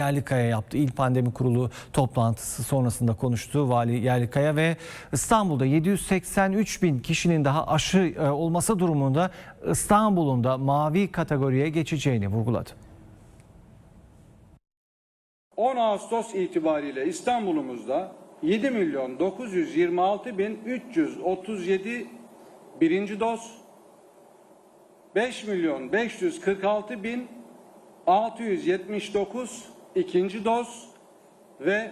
Yerlikaya yaptı. İl Pandemi Kurulu toplantısı sonrasında konuştu Vali Yerlikaya ve İstanbul'da 783 bin kişinin daha aşı e, olması durumunda İstanbul'un da mavi kategoriye geçeceğini vurguladı. 10 Ağustos itibariyle İstanbul'umuzda 7 milyon 926 bin 337 birinci doz, 5 milyon 546 bin 679 ikinci doz ve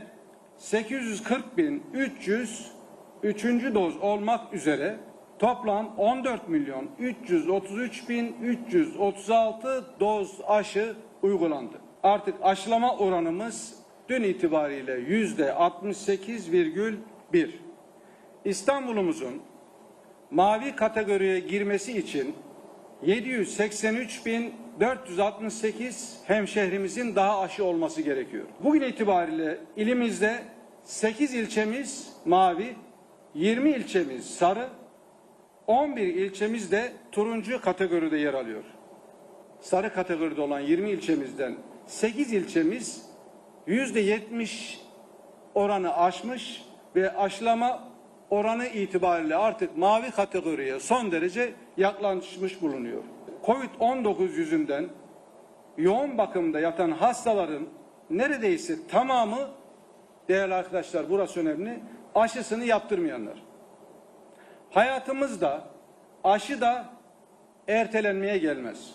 840 bin 300 üçüncü doz olmak üzere toplam 14 milyon 333 bin 336 doz aşı uygulandı. Artık aşılama oranımız dün itibariyle yüzde 68,1. İstanbul'umuzun mavi kategoriye girmesi için 783.468 hemşehrimizin daha aşı olması gerekiyor. Bugün itibariyle ilimizde 8 ilçemiz mavi, 20 ilçemiz sarı, 11 ilçemiz de turuncu kategoride yer alıyor. Sarı kategoride olan 20 ilçemizden 8 ilçemiz %70 oranı aşmış ve aşılama oranı itibariyle artık mavi kategoriye son derece yaklaşmış bulunuyor. Covid-19 yüzünden yoğun bakımda yatan hastaların neredeyse tamamı değerli arkadaşlar burası önemli aşısını yaptırmayanlar. Hayatımızda aşı da ertelenmeye gelmez.